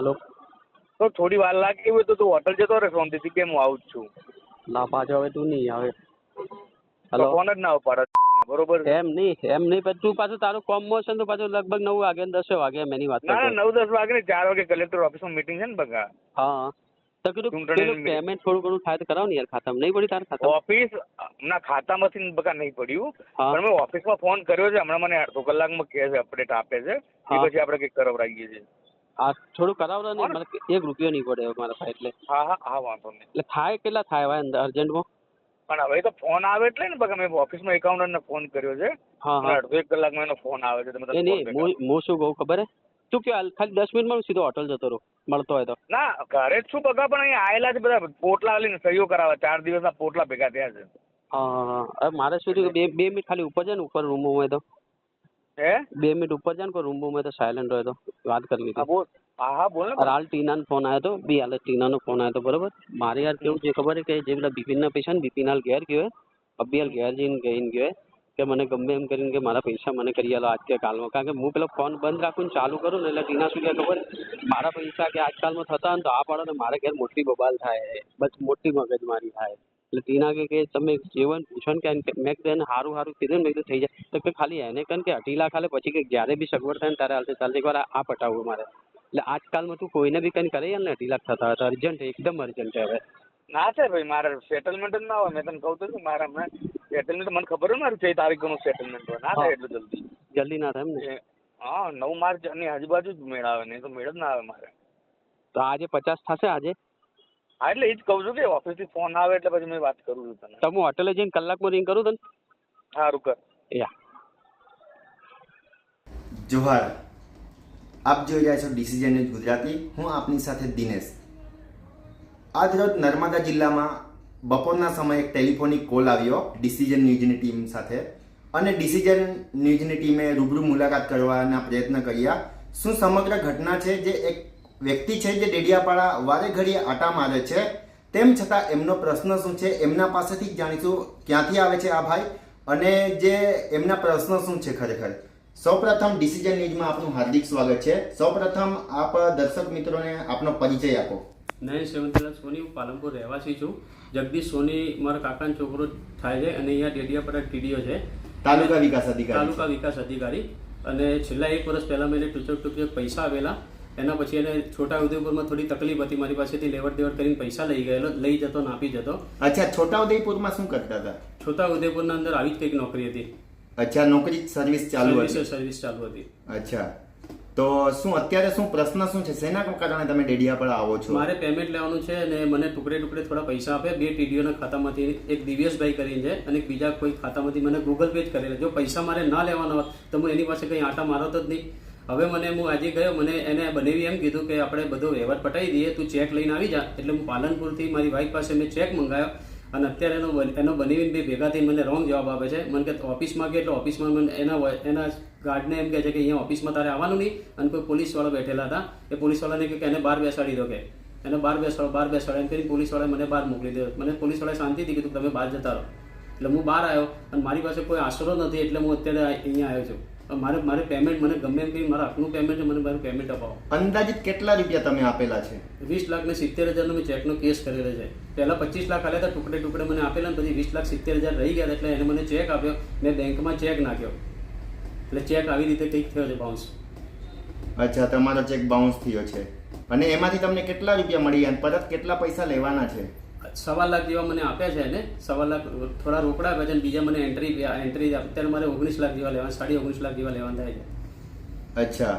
Hello. તો થોડી વાર લાગી હોય તો તું હોટલ જતો રહે શાંતિથી કેમ હું આવું જ છું? ના પાછો હવે તું નહીં આવે. હલો. ફોન જ ના ઉપાડે બરોબર? એમ નહીં એમ નહીં પણ તું પાછું તારું કોમમાં ને તો પાછું લગભગ નવ વાગે ને દસ વાગે એમ એની વાત ના ના નવ દસ વાગે ને ચાર વાગે કલેક્ટર ઓફિસમાં મીટિંગ છે ને બગા હા. તો કીધું પેલું પેમેન્ટ થોડું ઘણું થાય તો કરાવ ને યાર ખાતામાં. નહીં પડી તારા ખાતા ઓફિસ ના ખાતામાંથી બકા નહીં પડ્યું. પણ મેં ઓફિસમાં ફોન કર્યો છે હમણાં મને અડધો કલાકમાં કે છે અપડેટ આપે છે. એ પછી આપણે કંઈક કરાવડાવીએ છીએ. આ થોડું કરાવડો ને મને એક રૂપિયો નહીં પડે મારા પાસે એટલે હા હા હા વાંધો નહીં. એટલે થાય કેટલા થાય હવે અર્જન્ટમાં? પણ હવે તો ફોન આવે એટલે ને બકા મેં ઓફિસમાં એકાઉન્ટન્ટને ફોન કર્યો છે. હા હા. અડધો એક કલાકમાં એનો ફોન આવે છે તમે નહીં હું શું કહું ખબર હે? તું કે ખાલી દસ મિનિટમાં સીધો હોટલ જતો રહું મળતો હોય તો. ના ઘરે જ છું બગા પણ અહીંયા આયેલા છે બધા પોટલા લઈને સહીઓ કરાવે ચાર દિવસના પોટલા ભેગા થયા છે. હા મારે શું થયું બે બે મિનિટ ખાલી ઉપર છે ને ઉપર રૂમ હોય તો. હે? બે મિનિટ ઉપર જાય ને કોઈ રૂમમાં હોય તો સાયલન્ટ હોય તો વાત કરી લીધી. હા હા બોલ ને હાલ ટીનાનો ફોન આવ્યો હતો બી હાલ ટીનાનો ફોન આવ્યો હતો બરોબર? મારે યાર કેવું છે ખબર છે કે જે પેલા બિપિનના પૈસા ને બિપિન હાલ ઘેર ગયો અભી હાલ ઘેર જઈને ગઈને ગયો કે મને ગમે એમ કરીને કે મારા પૈસા મને કરી આલો આજ કે કાલમાં કારણ કે હું પેલો ફોન બંધ રાખું ને ચાલુ કરું ને એટલે ટીના શું કહે ખબર? મારા પૈસા કે આજકાલમાં થતા ને તો આ પાડો ને મારે ઘેર મોટી બબાલ થાય બસ મોટી મગજમારી થાય એટલે ટીના કે કે તમે જીવન પૂછો ને કે મેં કીધું સારું સારું કીધું ને મેં કીધું થઈ જાય. તો કે ખાલી એને કહે કે અઢી લાખ હાલે પછી કે જ્યારે બી સગવડ થાય ને ત્યારે હાલશે ચાલશે એકવાર આ પટાવવું મારે. એટલે આજકાલમાં તું કોઈને બી કંઈ કરે ને અઢી લાખ થતા હતા. અર્જન્ટ એકદમ અર્જન્ટ હવે. ના છે ભાઈ મારે સેટલમેન્ટ જ ના હોય. મેં તને કહું તો છું મારા હમણાં સેટલમેન્ટ મને ખબર હોય મારું કઈ તારીખનું સેટલમેન્ટ હોય. ના થાય એટલું જલ્દી. જલ્દી ના થાય એમ ને? હા નવ માર્ચની આજુબાજુ જ મેળ આવે નહીં તો મેળ જ ના આવે મારે. તો આજે પચાસ થશે આજે? હા એટલે એ જ કહું છું કે ઓફિસથી ફોન આવે એટલે પછી મેં વાત કરું છું તને. તમે હોટેલે હોટલે જઈને કલાકમાં રિંગ કરું તને? સારું કર યા જોહાર આપ જોઈ રહ્યા છો ડિસિઝન ન્યૂઝ ગુજરાતી હું આપની સાથે દિનેશ. આજ રોજ નર્મદા જિલ્લામાં બપોરના સમયે એક ટેલિફોનિક કોલ આવ્યો ડિસિઝન ન્યૂઝની ટીમ સાથે અને ડિસિઝન ન્યૂઝની ટીમે રૂબરૂ મુલાકાત કરવાના પ્રયત્ન કર્યા. શું સમગ્ર ઘટના છે જે એક વ્યક્તિ છે જે ડેડિયાપાડા વારે ઘડીએ આટા મારે છે. તેમ છતાં એમનો પ્રશ્ન શું છે? એમના પાસેથી જ જાણીશું ક્યાંથી આવે છે આ ભાઈ? અને જે એમના પ્રશ્ન શું છે ખરેખર? સૌપ્રથમ ડિસિઝન ન્યૂઝમાં આપનું હાર્દિક સ્વાગત છે. સૌપ્રથમ આપ દર્શક મિત્રોને આપનો પરિચય આપો. નયન સેવંતીલાલ સોની હું પાલનપુર રહેવાસી છું. જગદીશ સોની મારા કાકાનો છોકરો થાય છે અને અહીંયા ડેડિયાપાડા ટીડીઓ છે. તાલુકા વિકાસ અધિકારી તાલુકા વિકાસ અધિકારી. અને છેલ્લા એક વર્ષ પહેલાં મેં ટૂચક ટૂચક પૈસા આવેલા એના પછી એને છોટા ઉદેપુરમાં થોડી તકલીફ હતી. મારી પાસેથી લેવડ દેવડ કરીને પૈસા લઈ ગયેલો લઈ જતો નાપી જતો. અચ્છા છોટા ઉદયપુરમાં શું કરતા હતા? છોટા ઉદેપુરના અંદર આવી જ કંઈક નોકરી હતી. અચ્છા નોકરી સર્વિસ ચાલુ હતી. સર્વિસ ચાલુ હતી. અચ્છા. તો શું અત્યારે શું પ્રશ્ન શું છે? શેના કારણે તમે ડેડિયા પર આવો છો? મારે પેમેન્ટ લેવાનું છે અને મને ટુકડે ટુકડે થોડા પૈસા આપે. બે ટીડીઓના ખાતામાંથી એક દિવ્યેશભાઈ કરીને છે અને બીજા કોઈ ખાતામાંથી મને ગૂગલ પે જ કરેલા જો પૈસા મારે ના લેવાના હોત તો હું એની પાસે કંઈ આટા મારતો જ નહીં. હવે મને હું આજે ગયો, મને એને બનેવી એમ કીધું કે આપણે બધો વ્યવહાર પટાવી દઈએ, તું ચેક લઈને આવી જા. એટલે હું પાલનપુરથી મારી વાઈફ પાસે મેં ચેક મંગાવ્યો અને અત્યારે એનો એનો બનેવીને બે ભેગા થઈને મને રોંગ જવાબ આપે છે. મને કે ઓફિસમાં ગયા એટલે ઓફિસમાં મને એના એના ગાર્ડને એમ કહે છે કે અહીંયા ઓફિસમાં તારે આવવાનું નહીં. અને કોઈ પોલીસવાળા બેઠેલા હતા. એ પોલીસવાળાને કહ્યું કે, એને બહાર બેસાડી દો કે. એને બહાર બેસાડો બહાર બેસાડો. એમ કરીને પોલીસવાળાએ મને બહાર મોકલી દીધો. મને પોલીસવાળાએ શાંતિથી કીધું તમે બહાર જતા રહો. એટલે હું બહાર આવ્યો અને મારી પાસે કોઈ આશરો નથી, એટલે હું અત્યારે અહીંયા આવ્યો છું. મારે મારે પેમેન્ટ મને ગમે એમ મારા હકનું પેમેન્ટ છે મને મારું પેમેન્ટ અપાવો. અંદાજિત કેટલા રૂપિયા તમે આપેલા છે? વીસ લાખ ને સિત્તેર હજારનો મેં ચેકનો કેસ કરેલો છે. પહેલાં પચીસ લાખ આલ્યા હતા ટુકડે ટુકડે મને આપેલા ને પછી વીસ લાખ સિત્તેર હજાર રહી ગયા એટલે એને મને ચેક આપ્યો મેં બેંકમાં ચેક નાખ્યો. એટલે ચેક આવી રીતે કંઈક થયો છે બાઉન્સ અચ્છા તમારો ચેક બાઉન્સ થયો છે. અને એમાંથી તમને કેટલા રૂપિયા મળી અને પરત કેટલા પૈસા લેવાના છે? સવા લાખ જેવા મને આપ્યા છે એને. સવા લાખ થોડા રોકડા આપ્યા છે અને બીજા મને એન્ટ્રી એન્ટ્રી અત્યારે મારે ઓગણીસ લાખ જેવા લેવા સાડી ઓગણીસ લાખ જેવા લેવાના થાય છે. અચ્છા.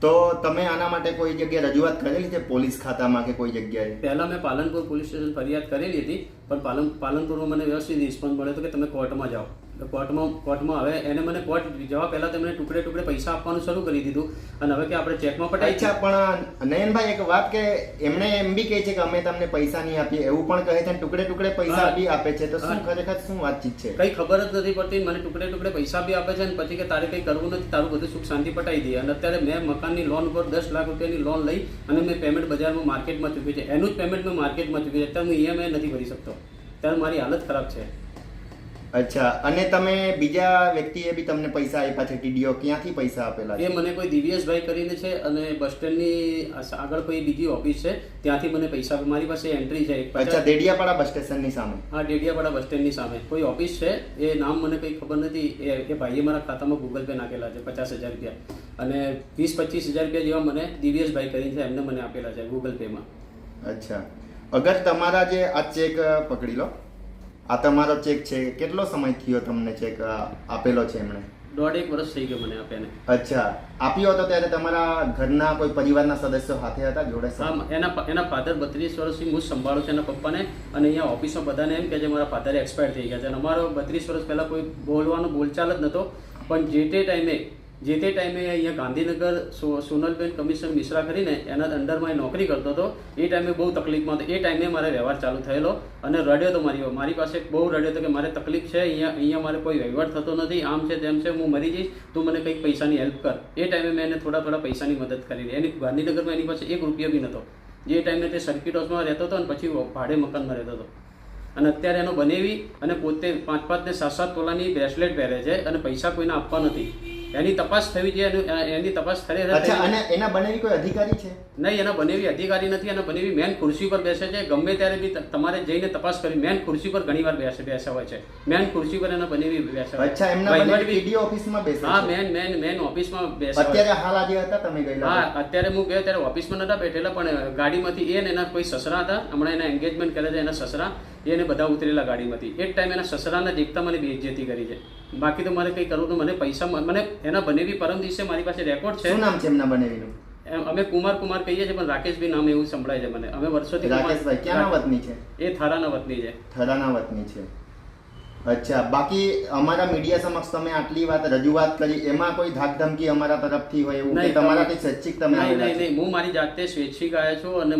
તો તમે આના માટે કોઈ જગ્યાએ રજૂઆત કરેલી છે? પોલીસ ખાતામાં કે કોઈ જગ્યાએ? પહેલા મેં પાલનપુર પોલીસ સ્ટેશન ફરિયાદ કરેલી હતી પણ પાલન પાલનપુરમાં મને વ્યવસ્થિત રિસ્પોન્સ મળ્યો હતો કે તમે કોર્ટમાં જાઓ. કોર્ટમાં કોર્ટમાં હવે એને મને કોર્ટ જવા પહેલા તેમણે ટુકડે ટુકડે પૈસા આપવાનું શરૂ કરી દીધું. અને હવે કે આપણે ચેકમાં પટાઈ છે. પણ નયનભાઈ એક વાત કે એમણે એમ બી કહે છે કે અમે તમને પૈસા નહીં આપીએ એવું પણ કહે છે ટુકડે ટુકડે પૈસા બી આપે છે. તો શું ખરેખર શું વાતચીત છે? કઈ ખબર જ નથી પડતી મને ટુકડે ટુકડે પૈસા બી આપે છે અને પછી કે તારે કંઈ કરવું નથી તારું બધું સુખ શાંતિ પટાઈ દઈએ. અને અત્યારે મેં મકાનની લોન ઉપર દસ લાખ રૂપિયાની લોન લઈ અને મેં પેમેન્ટ બજારમાં માર્કેટમાં ચૂક્યું છે. એનું જ પેમેન્ટ મેં માર્કેટમાં ચૂક્યું છે. અત્યારે હું ઈએમઆઈ નથી ભરી શકતો. ત્યારે મારી હાલત ખરાબ છે. અચ્છા અને તમે બીજા વ્યક્તિએ બી તમને પૈસા આપ્યા છે ટીડીઓ ક્યાંથી પૈસા આપેલા એ મને કોઈ દિવ્યેશભાઈ કરીને છે અને બસ સ્ટેન્ડની આગળ કોઈ બીજી ઓફિસ છે ત્યાંથી મને પૈસા મારી પાસે એન્ટ્રી છે અચ્છા દેડિયાપાડા બસ સ્ટેશનની સામે? હા દેડિયાપાડા બસ સ્ટેન્ડની સામે. કોઈ ઓફિસ છે? એ નામ મને કંઈ ખબર નથી. એ એ ભાઈએ મારા ખાતામાં ગૂગલ પે નાખેલા છે પચાસ હજાર રૂપિયા. અને વીસ પચીસ હજાર રૂપિયા જેવા મને દિવ્યેશભાઈ કરીને છે એમને મને આપેલા છે ગૂગલ પેમાં અચ્છા. અગર તમારા જે આ ચેક પકડી લો. આ તમારો ચેક છે. કેટલો સમય થયો તમને ચેક આપેલો છે એમણે? દોઢેક વર્ષ થઈ ગયો મને આપ્યાને અચ્છા. આપ્યો હતો ત્યારે તમારા ઘરના કોઈ પરિવારના સદસ્યો સાથે હતા જોડે હા એના એના ફાધર બત્રીસ વર્ષથી હું સંભાળું છું એના પપ્પાને. અને અહીંયા ઓફિસમાં બધાને એમ કે છે મારા ફાધર એક્સપાયર થઈ ગયા છે. અને અમારો બત્રીસ વર્ષ પહેલાં કોઈ બોલવાનો બોલચાલ જ નહોતો. પણ જે તે ટાઈમે જે તે ટાઈમે અહીંયા ગાંધીનગર સોનલબેન કમિશન મિશ્રા કરીને એના અંડરમાં એ નોકરી કરતો હતો, એ ટાઈમે બહુ તકલીફમાં હતો. એ ટાઈમે મારે વ્યવહાર ચાલુ થયેલો અને રડ્યો હતો મારી મારી પાસે બહુ રડ્યો હતો કે મારે તકલીફ છે, અહીંયા અહીંયા મારે કોઈ વહીવટ થતો નથી, આમ છે તેમ છે, હું મરી જઈશ, તું મને કંઈક પૈસાની હેલ્પ કર. એ ટાઈમે મેં એને થોડા થોડા પૈસાની મદદ કરી એની ગાંધીનગરમાં એની પાસે એક રૂપિયા બી નહોતો. જે ટાઈમે તે સર્કિટ હાઉસમાં રહેતો હતો અને પછી ભાડે મકાનમાં રહેતો હતો. અને અત્યારે એનો બનેવી અને પોતે પાંચ પાંચ ને સાત સાત તોલાની બ્રેસલેટ પહેરે છે અને પૈસા કોઈને આપવા નથી. એની તપાસ થવી જોઈએ એની તપાસ થઈ અચ્છા અને એના બનેવી કોઈ અધિકારી છે? નહીં એના બનેવી અધિકારી નથી એના બનેવી મેન ખુરશી પર બેસે છે. ગમે ત્યારે બી તમારે જઈને તપાસ કરી મેન ખુરશી પર ઘણી વાર બેસે બેસા હોય છે. મેન ખુરશી પર એના બનેવી બેસે અચ્છા એમના બનેવી બી- ઓફિસમાં બેસે હા મેન મેન મેન ઓફિસમાં બેસા અત્યારે હાલ આજે હતા તમે ગયેલા હા અત્યારે હું ગયો ત્યારે ઓફિસમાં નતા બેઠેલા પણ ગાડીમાંથી એ ને એના કોઈ સસરા હતા હમણાં એના એન્ગેજમેન્ટ કરે છે એના સસરા એને બધા ઉતરેલા ગાડીમાંથી. એ જ ટાઈમ એના સસરાના દેખતા મને બેઇજ્જતી કરી છે. બાકી તો મારે કંઈ કરવું તો મને પૈસા મને એના બનેવી પરમ દિવસે મારી પાસે રેકોર્ડ છે. શું નામ છે એમના બનેવીનું? અમે કુમાર કુમાર કહીએ છીએ પણ રાકેશભાઈ નામ એવું સંભળાય છે મને. અમે વર્ષોથી રાકેશભાઈ ક્યાંના વતની છે? એ થરાના વતની છે. થરાના વતની છે. અચ્છા બાકી અમારા મીડિયા સમક્ષ તમે આટલી વાત રજૂઆત કરી એમાં કોઈ ધાકધમકી અમારા તરફથી હોય એવું તમારાથી સ્વૈચ્છિક તમે નહીં નહીં હું મારી જાતે સ્વૈચ્છિક આવ્યો છું અને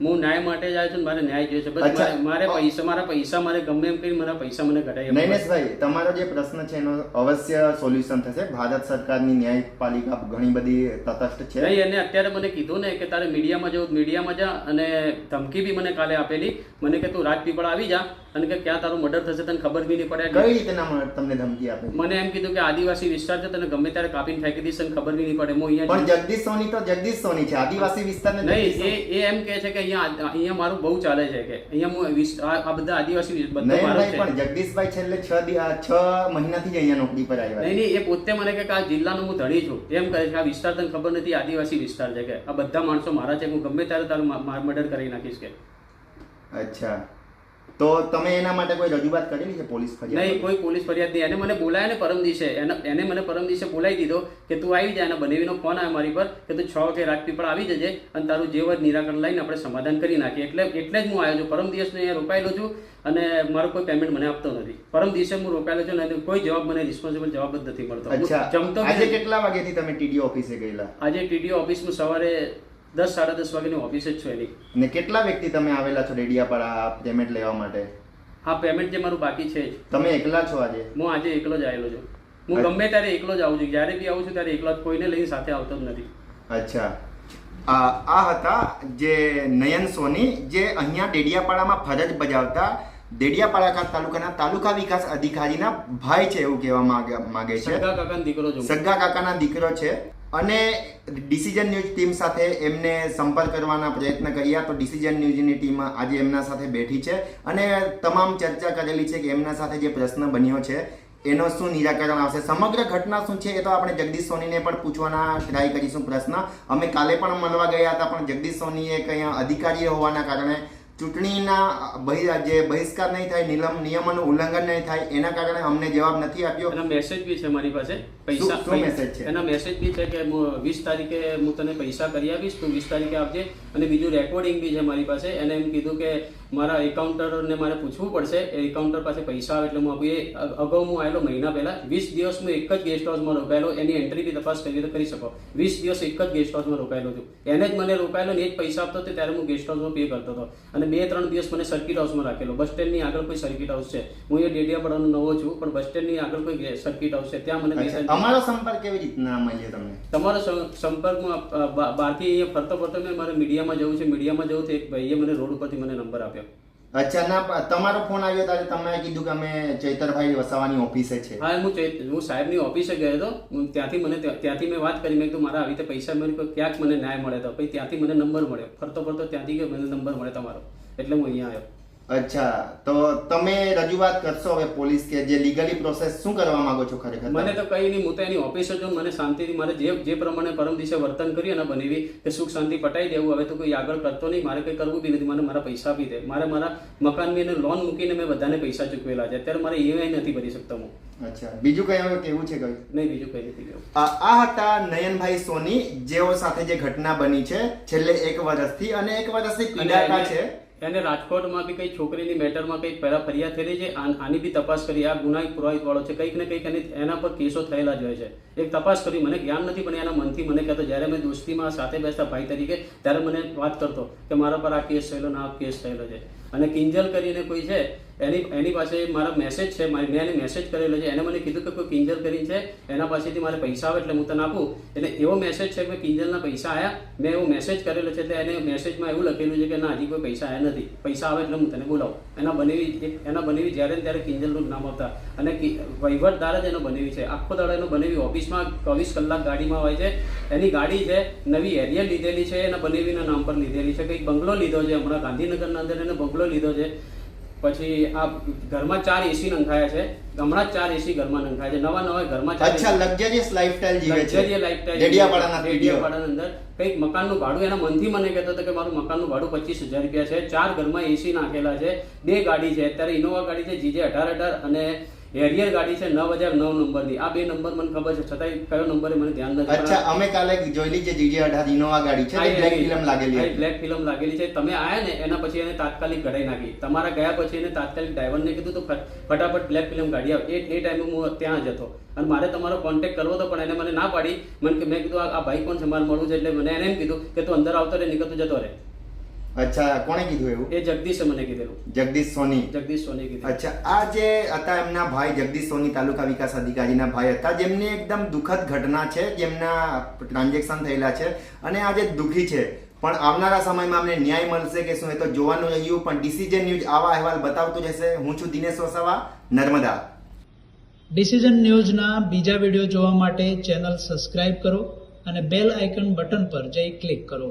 હું ન્યાય માટે જ આવ્યો છું મારે ન્યાય જોઈએ છે. બસ મારે- પૈસા મારા પૈસા મારે ગમે એમ કરી મારા પૈસા મને ઘટાડી. નૈનેશભાઈ તમારો જે પ્રશ્ન છે એનો અવશ્ય સોલ્યુશન થશે. ભારત સરકારની ન્યાયપાલિકા ઘણી બધી તટસ્થ છે. નહીં એને અત્યારે મને કીધું ને કે તારે મીડિયામાં જવું મીડિયામાં જા અને ધમકી બી મને કાલે આપેલી. મને કે તું રાજપીપળા આવી જા અને કે ક્યાં તારું મર્ડર થશે તને ખબર બી નહીં પડે. કઈ રીતે તમને ધમકી આપે મને એમ કીધું કે આદિવાસી વિસ્તાર છે તને ગમે ત્યારે કાપીને ફેંકી દઈશ ખબર બી નહીં પડે. હું અહીંયા પણ જગદીશ સોની તો જગદીશ સોની છે. આદિવાસી વિસ્તાર નહીં એ એમ કે છે કે અહીંયા અહીંયા મારું બહુ ચાલે છે કે અહીંયા હું આ બધા આદિવાસી વિસ- બધો મારો છે. પણ જગદીશભાઈ છેલ્લે છ દી- આ છ મહિનાથી જ અહીંયા નોકરી પર આવ્યા નહીં નહીં એ પોતે મને કે આ જિલ્લાનો હું ધણી છું. એમ કહે છે આ વિસ્તાર તને ખબર નથી આદિવાસી વિસ્તાર છે કે. આ બધા માણસો મારા છે હું ગમે ત્યારે તારું મર્ડર કરી નાખીશ કે. અચ્છા. તો તમે એના માટે કોઈ રજૂઆત કરેલી છે પોલીસ ફરિયાદ નહીં કોઈ પોલીસ ફરિયાદ નહીં. એને મને બોલાયા ને પરમ દિવસે એને એને મને પરમ દિવસે બોલાવી દીધો કે તું આવી જા એના બનેવીનો ફોન આવ્યો મારી પર કે તું છ વાગે રાજપીપળા આવી જજે અને તારું જે હોય નિરાકરણ લઈને આપણે સમાધાન કરી નાખીએ. એટલે એટલે જ હું આવ્યો છું. પરમ દિવસને અહીંયા રોકાયેલો છું અને મારો કોઈ પેમેન્ટ મને આપતો નથી. પરમ દિવસે હું રોકાયેલો છું અને કોઈ જવાબ મને રિસ્પોન્સિબલ જવાબ જ નથી મળતો. જમતો આજે કેટલા વાગ્યાથી તમે ટીડીઓ ઓફિસે ગયેલા? આજે ટીડીઓ ઓફિસમાં સવારે દસ સાડા દસ વાગ્યાની ઓફિસ જ છું એની. ને કેટલા વ્યક્તિ તમે આવેલા છો ડેડિયાપાડા પેમેન્ટ લેવા માટે? હા પેમેન્ટ જે મારું બાકી છે જ. તમે એકલા છો આજે? હું આજે એકલો જ આવેલો છું. હું ગમે ત્યારે એકલો જ આવું છું. જ્યારે બી આવું છું ત્યારે એકલો જ કોઈને લઈને સાથે આવતો જ નથી. અચ્છા. આ આ હતા જે નયન સોની જે અહીંયા ડેડિયાપાડામાં ફરજ બજાવતા ડેડિયાપાડા તાલુકાના તાલુકા વિકાસ અધિકારીના ભાઈ છે એવું કહેવા માંગે માંગે છે. સગા કાકાનો દીકરો છે. સગા કાકાના દીકરો છે. અને ડિસિઝન ન્યૂઝ ટીમ સાથે એમને સંપર્ક કરવાના પ્રયત્ન કર્યા તો ડિસિઝન ન્યૂઝની ટીમ આજે એમના સાથે બેઠી છે અને તમામ ચર્ચા કરેલી છે કે એમના સાથે જે પ્રશ્ન બન્યો છે, એનો શું નિરાકરણ આવશે? સમગ્ર ઘટના શું છે એ તો આપણે જગદીશ સોનીને પણ પૂછવાના ટ્રાય કરીશું પ્રશ્ન. અમે કાલે પણ મળવા ગયા હતા, પણ જગદીશ સોનીએ કંઈ અધિકારી હોવાના કારણે ચૂંટણીના જે બહિષ્કાર નહીં થાય નિલમ નિયમોનું ઉલ્લંઘન નહીં થાય એના કારણે અમને જવાબ નથી આપ્યો એના મેસેજ બી છે મારી પાસે પૈસા શું- મેસેજ છે? એના મેસેજ બી છે કે હું વીસ તારીખે હું તને પૈસા કરી આપીશ તું વીસ તારીખે આપજે અને બીજું રેકોર્ડિંગ બી છે મારી પાસે એને એમ કીધું કે મારા એકાઉન્ટરને મારે પૂછવું પડશે. એ એકાઉન્ટર પાસે પૈસા આવે એટલે હું આપું. એ અગાઉ હું આવેલો મહિના પહેલા વીસ દિવસ હું એક જ ગેસ્ટ હાઉસમાં રોકાયેલો. એની એન્ટ્રી બી તપાસ કરી તો કરી શકો. વીસ દિવસ એક જ ગેસ્ટ હાઉસમાં રોકાયેલો છું. એને જ મને રોકાયેલો ને એ જ પૈસા આપતો હતો ત્યારે હું ગેસ્ટ હાઉસમાં પે કરતો હતો. અને બે ત્રણ દિવસ મને સર્કિટ હાઉસમાં રાખેલો. બસ સ્ટેન્ડની આગળ કોઈ સર્કિટ હાઉસ છે. હું એ ડેડિયાપાડાનો નવો છું પણ બસ સ્ટેન્ડની આગળ કોઈ સર્કિટ હાઉસ છે. ત્યાં મને અમારો સંપર્ક કેવી રીતના મળીએ તમને? તમારો સંપર્કમાં બહારથી અહીંયા ફરતો ફરતો મેં મારે મીડિયામાં જવું છે. મીડિયામાં જવું તો એક ભાઈએ મને રોડ ઉપરથી મને નંબર આપ્યો. અચ્છા, ના તમારો ફોન આવ્યો ત્યારે તમે કીધું કે અમે ચૈતરભાઈ વસાવાની ઓફિસે છે. હા, હું હું સાહેબની ઓફિસે ગયો હતો. હું ત્યાંથી મને, ત્યાંથી મેં વાત કરી. મેં કીધું, મારા આવી રીતે પૈસા મળ્યું ક્યાંક મને ન્યાય મળે. તો પછી ત્યાંથી મને નંબર મળ્યો. ફરતો ફરતો ત્યાંથી મને નંબર મળે તમારો. એટલે હું અહીંયા આવ્યો. અચ્છા તો તમે રજૂઆત કરશો હવે પોલીસ કે જે લીગલી પ્રોસેસ શું કરવા માંગો છો ખરેખર મને તો કઈ નહીં હું તો એની ઓફિસે જો મને શાંતિથી મારે જે જે પ્રમાણે પરમ દિવસે વર્તન કર્યું અને બનેવી કે સુખ શાંતિ પટાઈ દેવું હવે તો કોઈ આગળ કરતો નહીં મારે કંઈ કરવું બી નથી મને મારા પૈસા આપી દે. મારે મારા મકાનની એને લોન મૂકીને મેં બધાને પૈસા ચૂકવેલા છે. અત્યારે મારે ઈએમઆઈ નથી ભરી શકતો હું. અચ્છા બીજું કઈ હવે કેવું છે કઈ? નહીં બીજું કઈ નથી આ હતા નયનભાઈ સોની જેઓ સાથે જે ઘટના બની છે છેલ્લે એક વર્ષથી અને એક વર્ષથી પીડાતા છે. એને રાજકોટમાં બી કંઈ છોકરીની મેટરમાં કંઈક પહેલાં ફરિયાદ થયેલી છે? આન- બી તપાસ કરી. આ ગુનાહિત પુરાવિતવાળો છે. કંઈક ને કંઈક એની, એના પર કેસો થયેલા જ હોય છે. એક તપાસ કરી. મને જ્ઞાન નથી, પણ એના મનથી મને કહેતો, જ્યારે મેં દોસ્તીમાં સાથે બેસતા ભાઈ તરીકે, ત્યારે મને વાત કરતો કે મારા પર આ કેસ થયેલો ને આ કેસ થયેલો છે. અને કિંજલ કરીને કોઈ છે એની એની પાસે મારા મેસેજ છે મેં એને મેસેજ કરેલો છે, એને મને કીધું કે કોઈ કિંજલ કરીને છે, એના પાસેથી મારે પૈસા આવે એટલે હું તને આપું. એટલે એવો મેસેજ છે કે કિંજલના પૈસા આવ્યા મેં એવો મેસેજ કરેલો છે, એટલે એને મેસેજમાં એવું લખેલું છે કે ના, હજી કોઈ પૈસા આવ્યા નથી. પૈસા આવે એટલે હું તને બોલાવું. એના બનેવી એના બનેવી જ્યારે ત્યારે કિંજલનું નામ આવતા. અને વહીવટદાર જ એનો બનેવી છે. આખો દાડો એનો બનેવી ઓફિસમાં ચોવીસ કલાક ગાડીમાં હોય છે. એની ગાડી છે, નવી એરિયલ લીધેલી છે, એના બનેવીના નામ પર લીધેલી છે. કંઈક બંગલો લીધો છે, હમણાં ગાંધીનગરના અંદર એને બંગલો લીધો છે. પછી આ ઘરમાં ચાર એસી નંખાયા છે. હમણાં ચાર એસી ઘરમાં નંખાયા છે. નવા નવા ઘરમાં અચ્છા લક્ઝરિયસ લાઈફસ્ટાઈલ જીવે છે. Luxury lifestyle ડેડિયાપાડાના ડેડિયાપાડાના અંદર કંઈક મકાનનું ભાડું એના મનથી મને કહેતો હતો કે મારું મકાનનું ભાડું પચીસ હજાર રૂપિયા છે. ચાર ઘરમાં એસી નાખેલા છે. બે ગાડી છે. અત્યારે ઇનોવા ગાડી છે જીજે અઢાર અઢાર અને હેરિયર ગાડી છે નવ હજાર નવ નંબરની. આ બે નંબર મને ખબર છે. છતાંય કયો નંબર મને ધ્યાન નથી અચ્છા અમે કાલે જોયેલી છે જીજે અઢાર ઇનોવા ગાડી છે બ્લેક ફિલ્મ લાગેલી બ્લેક ફિલ્મ લાગેલી છે. તમે આયા ને એના પછી એને તાત્કાલિક કઢાઈ નાખી. તમારા ગયા પછી એને તાત્કાલિક ડ્રાઈવરને કીધું તો ફટાફટ બ્લેક ફિલ્મ ગાડી આવ. એ એ ટાઈમે હું ત્યાં જ હતો. અને મારે તમારો કોન્ટેક્ટ કરવો હતો પણ એને મને ના પાડી. મને મેં કીધું આ આ ભાઈ કોણ છે મારે મળવું છે? એટલે મને એને એમ કીધું કે તું અંદર આવતો રહે નીકળતો જતો રહે અચ્છા કોણે કીધું એવું? એ જગદીશે મને કીધેલું. જગદીશ સોની. જગદીશ સોની કીધું અચ્છા આ જે હતા એમના ભાઈ જગદીશ સોની તાલુકા વિકાસ અધિકારીના ભાઈ હતા જેમની એકદમ દુઃખદ ઘટના છે જેમના ટ્રાન્ઝેક્શન થયેલા છે અને આજે દુઃખી છે. પણ આવનારા સમયમાં અમને ન્યાય મળશે કે શું એ તો જોવાનું રહ્યું પણ ડિસિઝન ન્યૂઝ આવા અહેવાલ બતાવતું જશે હું છું દિનેશ વસાવા નર્મદા. ડિસિઝન ન્યૂઝના બીજા વીડિયો જોવા માટે ચેનલ સબસ્ક્રાઇબ કરો અને બેલ આઇકન બટન પર જઈ ક્લિક કરો.